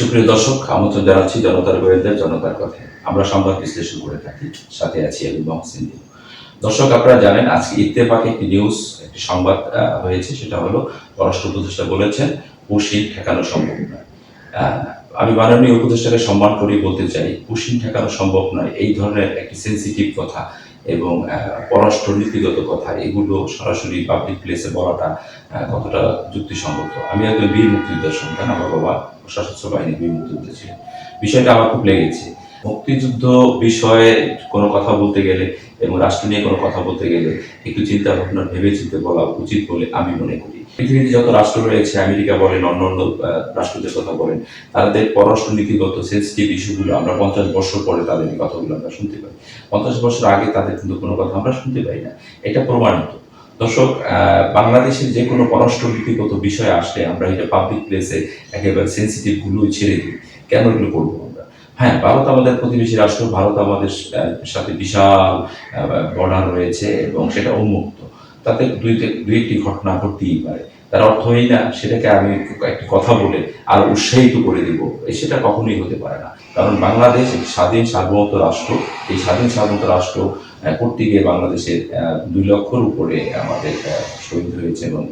সুপ্রিয় দর্শক, আমন্ত্রণ জানাচ্ছি জনতার গোয়েন্দার জনতার কথায় আমরা সংবাদ বিশ্লেষণ করে থাকি। সাথে আছি আমি মহসিন দর্শক, আপনারা জানেন, আজকে ইত্তেফাকে একটি নিউজ একটি সংবাদ হয়েছে। সেটা হলো, পররাষ্ট্র উপদেষ্টা বলেছেন, পুশিন ঠেকানো সম্ভব নয়। আমি মাননীয় উপদেষ্টাকে সম্মান করি বলতে চাই, পুশিন ঠেকানো সম্ভব নয়। এই ধরনের একটি সেন্সিটিভ কথা। এবং পররাষ্ট্র নীতিগত কথা, এগুলো সরাসরি পাবলিক প্লেসে বলাটা কতটা যুক্তিসঙ্গত? আমি একজন বীর মুক্তিযোদ্ধার সন্তান, আমার বাবা সশস্ত্র বাহিনীর বীর মুক্তিযুদ্ধ ছিলেন। বিষয়টা আমার খুব লেগেছে। মুক্তিযুদ্ধ বিষয়ে কোনো কথা বলতে গেলে এবং রাষ্ট্র নিয়ে কোনো কথা বলতে গেলে একটু চিন্তা ভাবনা ভেবে চিন্তে বলা উচিত বলে আমি মনে করি। পৃথিবীতে যত রাষ্ট্র রয়েছে, আমেরিকা বলেন অন্য অন্য রাষ্ট্রদের কথা বলেন, তাদের পররাষ্ট্র নীতিগত সেন্সিটিভ ইস্যুগুলো আমরা পঞ্চাশ বছর পরে তাদের কথাগুলো আমরা শুনতে পাই। পঞ্চাশ বছর আগে তাদের কিন্তু কোনো কথা আমরা শুনতে পাই না। এটা প্রমাণিত। দর্শক বাংলাদেশের যে কোনো পররাষ্ট্র নীতিগত বিষয় আসলে আমরা এটা পাবলিক প্লেসে একেবারে সেন্সিটিভ গুলোই ছেড়ে দিই। কেন এগুলো করব আমরা? হ্যাঁ ভারত আমাদের প্রতিবেশী রাষ্ট্র, ভারত আমাদের সাথে বিশাল বর্ডার রয়েছে এবং সেটা উন্মুক্ত। তাতে দুই দুই একটি ঘটনা ঘটতেই পারে। তার অর্থ এই না, সেটাকে আমি একটি কথা বলে আর উৎসাহিত করে দিব। সেটা কখনোই হতে পারে না। কারণ বাংলাদেশ একটি স্বাধীন সার্বভৌম রাষ্ট্র। এই স্বাধীন সার্বভৌম রাষ্ট্র করতে গিয়ে বাংলাদেশের দুই লক্ষর উপরে আমাদের শহীদ হয়েছে এবং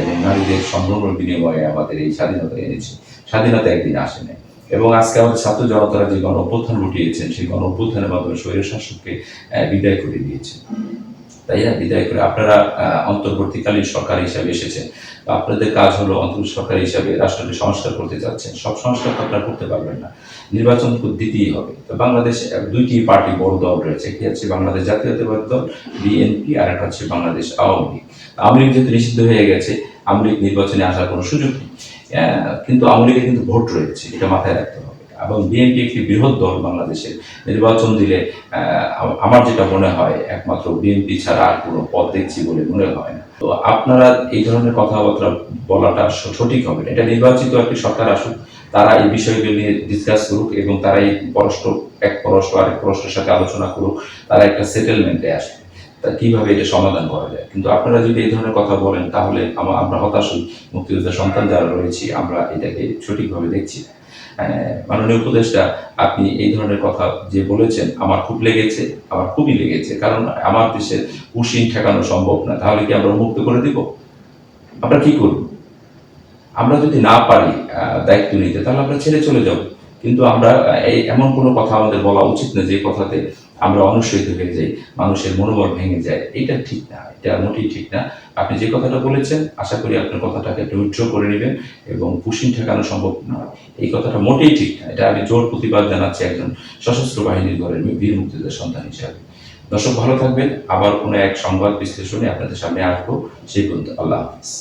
এবং নারীদের সংগ্রামের বিনিময়ে আমাদের এই স্বাধীনতা এনেছে। স্বাধীনতা একদিন আসে নাই। এবং আজকে আমাদের ছাত্র জনতারা যে গণ অভ্যুত্থান ঘটিয়েছেন, সেই গণ অভ্যুত্থানের মাধ্যমে স্বৈর শাসককে বিদায় করে দিয়েছেন তাই না? বিদায় করে আপনারা অন্তর্বর্তীকালীন সরকার হিসাবে এসেছেন। আপনাদের কাজ হলো অন্তর্বর্তী সরকার হিসাবে রাষ্ট্রকে সংস্কার করতে যাচ্ছেন। সব সংস্কার তো আপনারা করতে পারবেন না। নির্বাচন দিতেই হবে। তো বাংলাদেশে দুইটি পার্টি বড় দল রয়েছে। একটি হচ্ছে বাংলাদেশ জাতীয়তাবাদী দল, বিএনপি, আর একটা হচ্ছে বাংলাদেশ আওয়ামী লীগ। আওয়ামী লীগ যেহেতু নিষিদ্ধ হয়ে গেছে, আওয়ামী লীগ নির্বাচনে আসার কোনো সুযোগ নেই। কিন্তু আওয়ামী লীগের কিন্তু ভোট রয়েছে, এটা মাথায় রাখতে হবে। এবং বিএনপি একটি বৃহৎ দল বাংলাদেশের নির্বাচন দিলে আমার যেটা মনে হয়, একমাত্র বিএনপি ছাড়া আর কোনো পথ দেখছি বলে মনে হয় না। তো আপনারা এই ধরনের কথাবার্তা বলাটা সঠিক হবে এটা নির্বাচিত একটি সরকার আসুক, তারা এই বিষয়গুলো নিয়ে ডিসকাস করুক এবং তারা এই পররাষ্ট্র, এক পরস্পর আরেক পররাষ্ট্রের সাথে আলোচনা করুক, তারা একটা সেটেলমেন্টে আসবে। তা কীভাবে এটা সমাধান করা যায়? কিন্তু আপনারা যদি এই ধরনের কথা বলেন, তাহলে আমরা হতাশ হই। মুক্তিযোদ্ধার সন্তান যারা রয়েছি, আমরা এটাকে সঠিকভাবে দেখছি। না। মাননীয় উপদেষ্টা, আপনি এই ধরনের কথা যে বলেছেন আমার খুব লেগেছে, আমার খুবই লেগেছে। কারণ আমার দেশের উশিন ঠেকানো সম্ভব না, তাহলে কি আমরা মুক্ত করে দিব? আমরা কি করব? আমরা যদি না পারি দায়িত্ব নিতে, তাহলে আমরা ছেড়ে চলে যাব। কিন্তু আমরা এমন কোনো কথা আমাদের বলা উচিত না যে কথাতে আমরা অনুসৃত হয়ে যাই, মানুষের মনোবল ভেঙে যায়, এটা ঠিক না, এটা মোটেই ঠিক না। আপনি যে কথাটা বলেছেন, আশা করি আপনার কথাটাকে একটু উজ্জ্ব করে নেবেন এবং পুশিন ঠেকানো সম্ভব নয়। এই কথাটা মোটেই ঠিক না, এটা আমি জোর প্রতিবাদ জানাচ্ছি একজন সশস্ত্র বাহিনীর ঘরের বীর মুক্তিযোদ্ধার সন্তান হিসাবে। দর্শক, ভালো থাকবেন, আবার কোনো এক সংবাদ বিশ্লেষণে আপনাদের সামনে আসব, সেই পর্যন্ত আল্লাহ হাফিজ।